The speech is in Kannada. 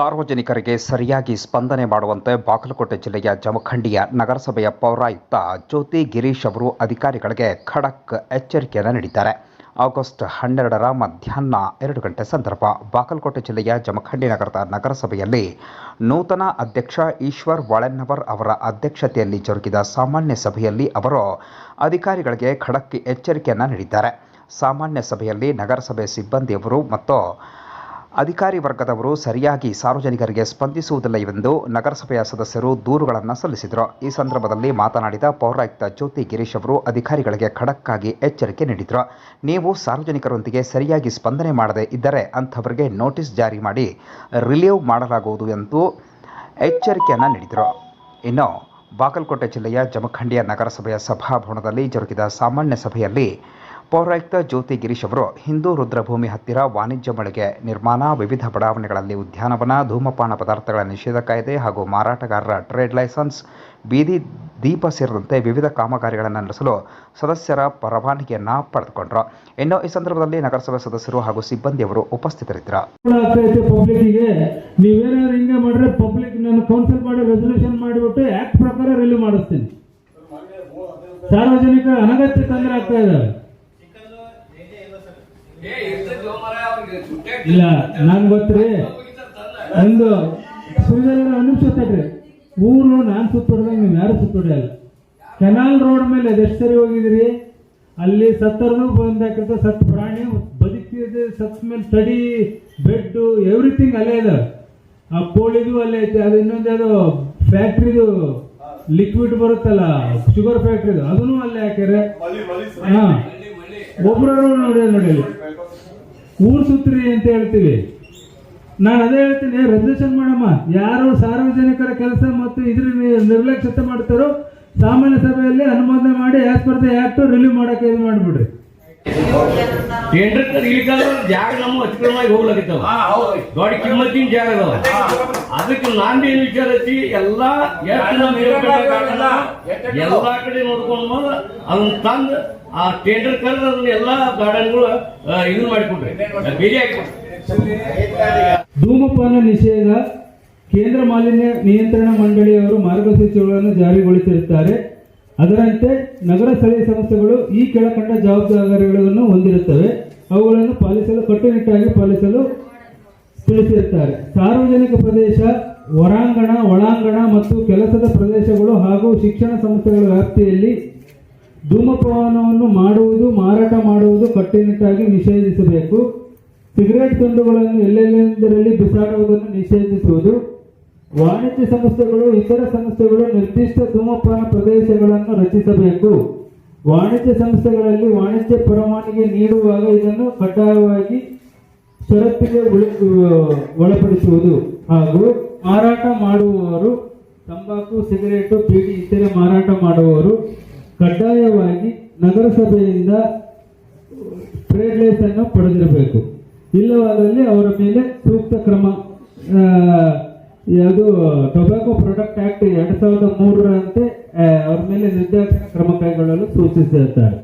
ಸಾರ್ವಜನಿಕರಿಗೆ ಸರಿಯಾಗಿ ಸ್ಪಂದನೆ ಮಾಡುವಂತೆ ಬಾಗಲಕೋಟೆ ಜಿಲ್ಲೆಯ ಜಮಖಂಡಿಯ ನಗರಸಭೆಯ ಪೌರಾಯುಕ್ತ ಜ್ಯೋತಿ ಗಿರೀಶ್ ಅವರು ಅಧಿಕಾರಿಗಳಿಗೆ ಖಡಕ್ ಎಚ್ಚರಿಕೆಯನ್ನು ನೀಡಿದ್ದಾರೆ. ಆಗಸ್ಟ್ ಹನ್ನೆರಡರ ಮಧ್ಯಾಹ್ನ ಎರಡು ಗಂಟೆ ಸಂದರ್ಭ ಬಾಗಲಕೋಟೆ ಜಿಲ್ಲೆಯ ಜಮಖಂಡಿ ನಗರದ ನಗರಸಭೆಯಲ್ಲಿ ನೂತನ ಅಧ್ಯಕ್ಷ ಈಶ್ವರ್ ವಾಳೆನ್ನವರ್ ಅವರ ಅಧ್ಯಕ್ಷತೆಯಲ್ಲಿ ಜರುಗಿದ ಸಾಮಾನ್ಯ ಸಭೆಯಲ್ಲಿ ಅವರು ಅಧಿಕಾರಿಗಳಿಗೆ ಖಡಕ್ ಎಚ್ಚರಿಕೆಯನ್ನು ನೀಡಿದ್ದಾರೆ. ಸಾಮಾನ್ಯ ಸಭೆಯಲ್ಲಿ ನಗರಸಭೆ ಸಿಬ್ಬಂದಿಯವರು ಮತ್ತು ಅಧಿಕಾರಿ ವರ್ಗದವರು ಸರಿಯಾಗಿ ಸಾರ್ವಜನಿಕರಿಗೆ ಸ್ಪಂದಿಸುವುದಿಲ್ಲ ಎಂದು ನಗರಸಭೆಯ ಸದಸ್ಯರು ದೂರುಗಳನ್ನು ಸಲ್ಲಿಸಿದರು. ಈ ಸಂದರ್ಭದಲ್ಲಿ ಮಾತನಾಡಿದ ಪೌರಾಯುಕ್ತ ಜ್ಯೋತಿ ಗಿರೀಶ್ ಅವರು ಅಧಿಕಾರಿಗಳಿಗೆ ಖಡಕ್ಕಾಗಿ ಎಚ್ಚರಿಕೆ ನೀಡಿದರು. ನೀವು ಸಾರ್ವಜನಿಕರೊಂದಿಗೆ ಸರಿಯಾಗಿ ಸ್ಪಂದನೆ ಮಾಡದೇ ಇದ್ದರೆ ಅಂಥವರಿಗೆ ನೋಟಿಸ್ ಜಾರಿ ಮಾಡಿ ರಿಲೀವ್ ಮಾಡಲಾಗುವುದು ಎಂದು ಎಚ್ಚರಿಕೆಯನ್ನು ನೀಡಿದರು. ಇನ್ನು ಬಾಗಲಕೋಟೆ ಜಿಲ್ಲೆಯ ಜಮಖಂಡಿಯ ನಗರಸಭೆಯ ಸಭಾಭವನದಲ್ಲಿ ಜರುಗಿದ ಸಾಮಾನ್ಯ ಸಭೆಯಲ್ಲಿ ಪೌರಾಯುಕ್ತ ಜ್ಯೋತಿ ಗಿರೀಶ್ ಅವರು ಹಿಂದೂ ರುದ್ರಭೂಮಿ ಹತ್ತಿರ ವಾಣಿಜ್ಯ ಮಳಿಗೆ ನಿರ್ಮಾಣ, ವಿವಿಧ ಬಡಾವಣೆಗಳಲ್ಲಿ ಉದ್ಯಾನವನ, ಧೂಮಪಾನ ಪದಾರ್ಥಗಳ ನಿಷೇಧ ಕಾಯ್ದೆ ಹಾಗೂ ಮಾರಾಟಗಾರರ ಟ್ರೇಡ್ ಲೈಸೆನ್ಸ್, ಬೀದಿ ದೀಪ ಸೇರಿದಂತೆ ವಿವಿಧ ಕಾಮಗಾರಿಗಳನ್ನು ನಡೆಸಲು ಸದಸ್ಯರ ಪರವಾನಗಿಯನ್ನು ಪಡೆದುಕೊಂಡರು. ಇನ್ನು ಈ ಸಂದರ್ಭದಲ್ಲಿ ನಗರಸಭೆ ಸದಸ್ಯರು ಹಾಗೂ ಸಿಬ್ಬಂದಿಯವರು ಉಪಸ್ಥಿತರಿದ್ದರು. ಸಾರ್ವಜನಿಕ ಅನಗತ್ಯ ತೊಂದರೆ ಆಗ್ತಾ ಮಾಡಿದ್ರೆ ಪಬ್ಲಿಕ್ ನಾನು ಕೌನ್ಸಿಲ್ ಮಾಡಿ ರೆಸಲ್ಯೂಷನ್ ಮಾಡಿಬಿಟ್ಟು ಆಕ್ಟ್ ಪ್ರಕಾರ ರಿಲೀವ್ ಮಾಡಿಸ್ತೀನಿ ಸಾರ್ವಜನಿಕ ಅನಗತ್ಯ ತೊಂದರೆ ಆಗ್ತಾ ಇದಾವೆ ಇಲ್ಲ ನಾನು ಗೊತ್ತ್ರಿ ಒಂದು ಸುರಿದಲ್ಲ ಅನಿಸುತ್ತೈತ್ರಿ ಊರು ನಾನು ಸುತ್ತೊಡ್ದಂಗೆ ನೀವು ಯಾರು ಸುತ್ತೊಡೆಯಲ್ಲ ಕೆನಾಲ್ ರೋಡ್ ಮೇಲೆ ಅದೆಷ್ಟು ಸರಿ ಹೋಗಿದ್ರಿ? ಅಲ್ಲಿ ಸತ್ತರನು ಬಂದಾಕಂತ ಸತ್ ಪ್ರಾಣಿ ಬದುಕಿದ ಸತ್ ಮೇಲೆ ತಡಿ ಬೆಡ್ ಎವ್ರಿಥಿಂಗ್ ಅಲ್ಲೇ ಇದಾವೆ ಆ ಕೋಳಿದು ಅಲ್ಲೇ ಐತೆ. ಅದು ಇನ್ನೊಂದು ಅದು ಫ್ಯಾಕ್ಟ್ರಿದು ಲಿಕ್ವಿಡ್ ಬರುತ್ತಲ್ಲ ಶುಗರ್ ಫ್ಯಾಕ್ಟ್ರಿದು ಅದನ್ನು ಅಲ್ಲೇ ಹಾಕ್ಯಾರೆ. ಹಾ. ಒಬ್ರು ನೋಡಿ ನೋಡಿ ಅಲ್ಲಿ. ಊರ್ ಸುತ್ರಿ ಅಂತ ಹೇಳ್ತೀವಿ. ನಾನು ಅದೇ ಹೇಳ್ತೀನಿ ರೆಸಲ್ಯೂಷನ್ ಮಾಡಮ್ಮ. ಯಾರು ಸಾರ್ವಜನಿಕರ ಕೆಲಸ ಮತ್ತು ಇದ್ರ ನಿರ್ಲಕ್ಷ್ಯತೆ ಮಾಡ್ತಾರೋ ಸಾಮಾನ್ಯ ಸಭೆಯಲ್ಲಿ ಅನುಮೋದನೆ ಮಾಡಿ as per the act relieve ಮಾಡಕ್ಕೆ ಇದು ಮಾಡಿಬಿಡ್ರಿ. ಜಾಗ ನಮ್ಮ ಅತಿಕ್ರಮವಾಗಿ ಹೋಗ್ಲಾಕತ್ತಾವ. ದೊಡ್ಡ ಕಿಮ್ಮತ್ತಿನ ಜಾಗ ಅದಾವ. ಅದಕ್ಕೆ ನಾನ್ ಏನ್ ವಿಚಾರ ಐತಿ ಎಲ್ಲಾ ಎಲ್ಲಾ ಕಡೆ ನೋಡ್ಕೊಂಡ್ ಬಂದು ಅದನ್ನ ತಂದು ಆ ಟೆಂಡರ್ ಕರೆದು ಎಲ್ಲಾ ಗಾರ್ಡನ್ಗಳು ಇದು ಮಾಡಿಕೊಂಡ್ರೆ ಧೂಮಪಾನ ನಿಷೇಧ, ಕೇಂದ್ರ ಮಾಲಿನ್ಯ ನಿಯಂತ್ರಣ ಮಂಡಳಿಯವರು ಮಾರ್ಗಸೂಚಿಗಳನ್ನು ಜಾರಿಗೊಳಿಸಿರುತ್ತಾರೆ. ಅದರಂತೆ ನಗರ ಸ್ಥಳೀಯ ಸಂಸ್ಥೆಗಳು ಈ ಕೆಳಕಂಡ ಜವಾಬ್ದಾರಿಗಳನ್ನು ಹೊಂದಿರುತ್ತವೆ. ಅವುಗಳನ್ನು ಪಾಲಿಸಲು ಕಟ್ಟುನಿಟ್ಟಾಗಿ ಪಾಲಿಸಲು ತಿಳಿಸಿರುತ್ತಾರೆ. ಸಾರ್ವಜನಿಕ ಪ್ರದೇಶ, ಹೊರಾಂಗಣ, ಒಳಾಂಗಣ ಮತ್ತು ಕೆಲಸದ ಪ್ರದೇಶಗಳು ಹಾಗೂ ಶಿಕ್ಷಣ ಸಂಸ್ಥೆಗಳ ವ್ಯಾಪ್ತಿಯಲ್ಲಿ ಧೂಮಪಾನವನ್ನು ಮಾಡುವುದು, ಮಾರಾಟ ಮಾಡುವುದು ಕಟ್ಟುನಿಟ್ಟಾಗಿ ನಿಷೇಧಿಸಬೇಕು. ಸಿಗರೇಟ್ ತುಂಡುಗಳನ್ನು ಎಲ್ಲೆಲ್ಲೆಂದರಲ್ಲಿ ಬಿಸಾಡುವುದನ್ನು ನಿಷೇಧಿಸುವುದು. ವಾಣಿಜ್ಯ ಸಂಸ್ಥೆಗಳು, ಇತರ ಸಂಸ್ಥೆಗಳು ನಿರ್ದಿಷ್ಟ ಧೂಮಪಾನ ಪ್ರದೇಶಗಳನ್ನು ರಚಿಸಬೇಕು. ವಾಣಿಜ್ಯ ಸಂಸ್ಥೆಗಳಲ್ಲಿ ವಾಣಿಜ್ಯ ಪರವಾನಿಗೆ ನೀಡುವಾಗ ಇದನ್ನು ಕಡ್ಡಾಯವಾಗಿ ಷರತ್ತಿಗೆ ಒಳಪಡಿಸುವುದು. ಹಾಗೂ ಮಾರಾಟ ಮಾಡುವವರು, ತಂಬಾಕು, ಸಿಗರೇಟು, ಬೀಡಿ ಇತರೆ ಮಾರಾಟ ಮಾಡುವವರು ಕಡ್ಡಾಯವಾಗಿ ನಗರಸಭೆಯಿಂದ ಟ್ರೇಡ್ ಅನ್ನು ಪಡೆದಿರಬೇಕು. ಇಲ್ಲವಾದಲ್ಲಿ ಅವರ ಮೇಲೆ ಸೂಕ್ತ ಕ್ರಮ ಯಾವುದು ಟೊಬ್ಯಾಕೋ ಪ್ರಾಡಕ್ಟ್ ಆಕ್ಟ್ ಎರಡ್ ಸಾವಿರದ ಮೂರರಂತೆ ಅವ್ರ ಮೇಲೆ ನಿರ್ದಾಕ್ಷಿಣ್ಯ ಕ್ರಮ ಕೈಗೊಳ್ಳಲು ಸೂಚಿಸಿರುತ್ತಾರೆ